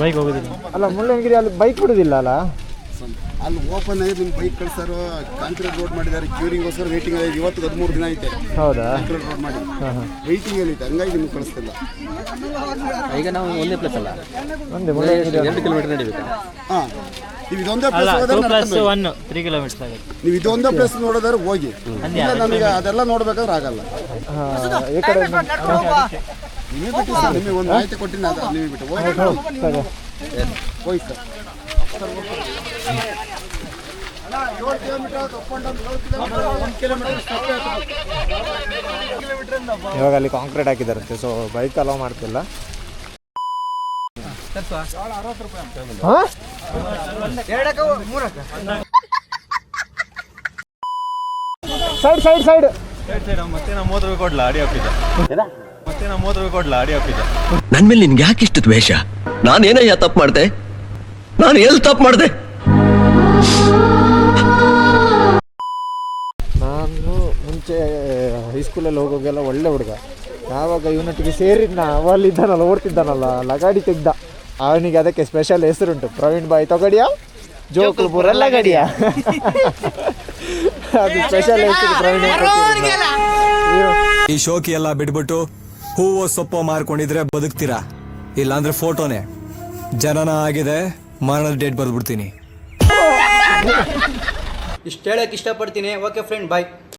Bike ಹೋಗುದಿಲ್ಲ. ಅಲ್ಲ ಮುಳ್ಳಯ್ಯನಗಿರಿ ಅಲ್ಲಿ ಬೈಕ್ ಬಿಡುದಿಲ್ಲ ಅಲ್ಲ? ಅಲ್ಲಿ ಓಪನ್ ಆಗಿ ನಿಮ್ಮ ಬೈಕ್ ಕಳ್ಸಾರು ಕಾಂಕ್ರೀಟ್ ರೋಡ್ ಮಾಡಿದ್ದಾರೆ ಕ್ಯೂರಿಂಗೋಸ್ಕರ ವೇಟಿಂಗ್ ಆಗಿದೆ. ಇವತ್ತು ಹದಿಮೂರು ದಿನ ಐತೆ. ಹೌದಾ? ಕಾಂಕ್ರೀಟ್ ರೋಡ್ ಮಾಡಿ. ವೇಟಿಂಗ್ ಅಲ್ಲಿ ಐತೆ. ಹಂಗಾಗಿ ನಿಮ್ಗೆ ಕಳಿಸ್ತಿಲ್ಲ. ಈಗ ನಾವು ಒಂದೇ ಪ್ಲೇಸ್ ಅಲ್ಲ. ಒಂದೇ ಎರಡು ಕಿಲೋಮೀಟರ್ ನಡಿಬೇಕು. ಹಾಂ. ನೀವು ಇದೊಂದೇ ಅಲ್ಲ ಪ್ಲೇಸ್ ಟೂ ಹೋಗೋದ್ರೆ ಪ್ಲಸ್ ನಡ್ಕೊಂಡು ಹೋಗಿ. ಒನ್ ತ್ರೀ ಕಿಲೋಮೀಟರ್ಸ್ ಆಗುತ್ತೆ. ನೀವು ಇದೊಂದೇ ಪ್ಲೇಸ್ ನೋಡೋದಾದ್ರೆ ಹೋಗಿ. ಇಲ್ಲ ನಮಗೆ ಅದೆಲ್ಲ ನೋಡ್ಬೇಕಾದ್ರೆ ಆಗಲ್ಲ. ಹಾ, ಈ ಕಡೆ ನಿಮಗೆ ಬಿಟ್ಟು ಸರ್ ನಿಮಗೆ ಒಂದು ಮಾಹಿತಿ ಕೊಟ್ಟಿನ ಅದು ನಿಮಗೆ ಬಿಟ್ಟು ಹೋಗಿ. ಸರಿ. ಹೋಗಿ ಸರ್. ಇವಾಗ ಅಲ್ಲಿ ಕಾಂಕ್ರೀಟ್ ಹಾಕಿದಾರಂತೆ ಸೊ ಬೈಕ್ ಅಲೋ ಮಾಡ್ತಿಲ್ಲ. ಸೈಡ್ ಸೈಡ್ ಸೈಡ್ ಮತ್ತೆ ನಾ ಮೂವತ್ತು ರೂಪಾಯಿ ಕೊಡ್ಲಾ ಅಡಿ ಹಾಕಿದ್ದೆ ಮತ್ತೆ ನಾ ಮೂವತ್ತು ರೂಪಾಯಿ ಕೊಡ್ಲಾ ಅಡಿ ಹಾಕಿದ್ದೆ ನನ್ ಮೇಲೆ ನಿನ್ಗೆ ಯಾಕೆ ಇಷ್ಟು ದ್ವೇಷ? ನಾನೇನಯ್ಯ ತಪ್ಪು ಮಾಡ್ದೆ? ನಾನು ಎಲ್ಲಿ ತಪ್ಪು ಮಾಡ್ದೆ? ನಾನು ಮುಂಚೆ ಹೈಸ್ಕೂಲಲ್ಲಿ ಹೋಗೋಗೆಲ್ಲ ಒಳ್ಳೆ ಹುಡುಗ. ಯಾವಾಗ ಯೂನಿಟ್ಗೆ ಸೇರಿದ್ನ ಅವಲ್ಲಿದ್ದಾನಲ್ಲ ಓಡ್ತಿದ್ದಾನಲ್ಲ ಲಗಾಡಿ ತೆಗ್ದ. ಅವನಿಗೆ ಅದಕ್ಕೆ ಸ್ಪೆಷಲ್ ಹೆಸರುಂಟು. ಪ್ರವೀಣ್ ಬಾಯ್ ತಗೊಡಿಯ? ಜೋಕುಲ್ಪುರ ಗಡಿಯಾ ಅದು ಸ್ಪೆಷಲ್ ಹೆಸರು ಪ್ರವೀಣ್ ಈ ಶೋಕಿ ಎಲ್ಲ ಬಿಟ್ಬಿಟ್ಟು ಹೂವು ಸೊಪ್ಪು ಮಾರ್ಕೊಂಡಿದ್ರೆ ಬದುಕ್ತೀರಾ? ಇಲ್ಲಾಂದ್ರೆ ಫೋಟೋನೇ. ಜನನ ಆಗಿದೆ ಮರಣದ ಡೇಟ್ ಬರ್ದ್ಬಿಡ್ತೀನಿ. ಇಷ್ಟು ಹೇಳಕ್ಕೆ ಇಷ್ಟಪಡ್ತೀನಿ. Okay friend bye